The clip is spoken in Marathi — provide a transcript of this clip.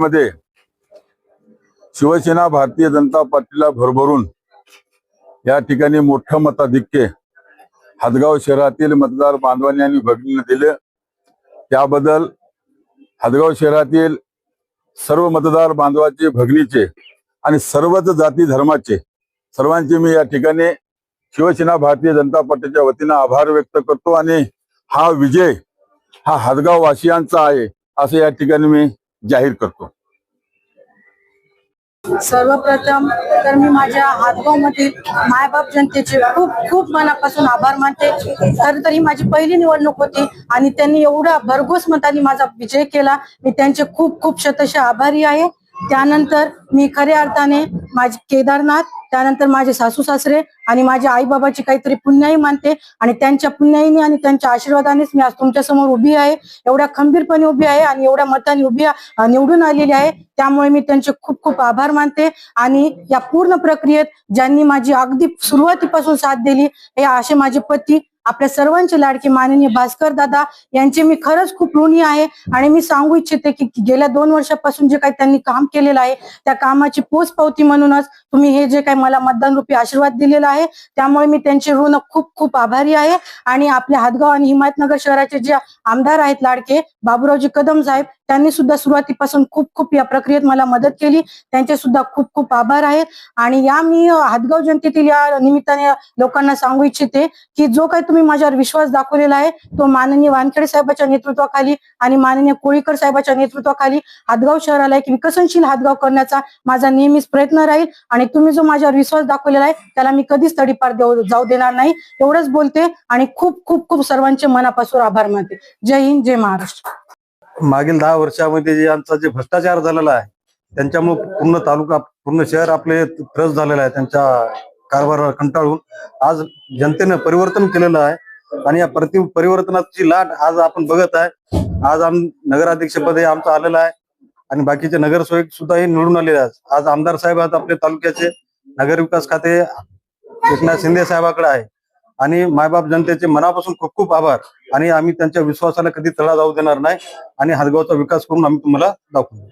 मध्ये शिवसेना भारतीय जनता पार्टीला भरभरून या ठिकाणी मोठं मताधिक्य हदगाव शहरातील मतदार बांधवांनी आणि भगिनीने दिले. त्याबद्दल हदगाव शहरातील सर्व मतदार बांधवाचे भगिनीचे आणि सर्वच जाती धर्माचे सर्वांचे मी या ठिकाणी शिवसेना भारतीय जनता पार्टीच्या वतीनं आभार व्यक्त करतो आणि हा विजय हा हदगाव वासियांचा आहे असं या ठिकाणी मी जाहीर करतो. सर्वप्रथम तर मी माझ्या हातगाव मधील मायबाप जनतेचे खूप खूप मनापासून आभार मानते. तर तरी माझी पहिली निवडणूक होती आणि त्यांनी एवढा भरघोस मताने माझा विजय केला. मी त्यांचे खूप खूप शतश आभारी आहे. त्यानंतर मी खऱ्या अर्थाने माझे केदारनाथ त्यानंतर माझे सासू सासरे आणि माझ्या आई बाबाची काहीतरी पुण्याही मानते आणि त्यांच्या पुण्याईने आणि त्यांच्या आशीर्वादानेच मी आज तुमच्यासमोर उभी आहे. एवढ्या खंबीरपणे उभी आहे आणि एवढ्या मताने उभी निवडून आलेली आहे. त्यामुळे मी त्यांचे खूप खूप आभार मानते आणि या पूर्ण प्रक्रियेत ज्यांनी माझी अगदी सुरुवातीपासून साथ दिली हे असे माझे पती आपल्या सर्वांचे लाडके माननीय भास्कर दादा यांचे मी खरंच खूप ऋणी आहे आणि मी सांगू इच्छिते की गेल्या दोन वर्षापासून जे काही त्यांनी काम केलेलं आहे त्या कामाची पोचपावती म्हणूनच तुम्ही हे जे काही मला मतदान रूपी आशीर्वाद दिलेला आहे त्यामुळे मी त्यांचे ऋण खूप खूप आभारी आहे. आणि आपल्या हातगाव आणि हिमायतनगर शहराचे जे आमदार आहेत लाडके बाबूरावजी कदम साहेब त्यांनी सुद्धा सुरुवातीपासून खूप खूप या प्रक्रियेत मला मदत केली. त्यांचे सुद्धा खूप खूप आभार आहेत आणि या मी हातगाव जनतेतील या निमित्ताने लोकांना सांगू इच्छिते की जो काही तुम्ही माझ्यावर विश्वास दाखवलेला आहे तो माननीय वानखेडे साहेबाच्या नेतृत्वाखाली आणि माननीय कोळीकर साहेबाच्या नेतृत्वाखाली हातगाव शहराला एक विकसनशील हातगाव करण्याचा माझा नेहमीच प्रयत्न राहील. आणि तुम्ही जो माझ्यावर विश्वास दाखवलेला आहे त्याला मी कधीच तडीपार देऊ जाऊ देणार नाही. एवढंच बोलते आणि खूप खूप खूप सर्वांचे मनापासून आभार मानते. जय हिंद जय महाराष्ट्र. मागील दहा वर्षामध्ये जे आमचा जे भ्रष्टाचार झालेला आहे त्यांच्यामुळे पूर्ण तालुका पूर्ण शहर आपले त्रस झालेलं आहे त्यांच्या कारभारावर कंटाळून. आज जनतेनं परिवर्तन केलेलं आहे आणि या प्रति परिवर्तनाची लाट आज आपण बघत आहे. आज आम नगराध्यक्षपदे आमचं आलेलं आहे आणि बाकीचे नगरसेवक सुद्धा हे निवडून आलेले आहेत. आज आमदार साहेब आहेत आपले तालुक्याचे. नगरविकास खाते एकनाथ शिंदे साहेबाकडे आहे. आणि मायबाप जनतेचे मनापासून खूप खूप आभार. आणि आम्ही त्यांच्या विश्वासाला कधी तळा जाऊ देणार नाही. आणि हातगावचा विकास करून आम्ही तुम्हाला दाखवू.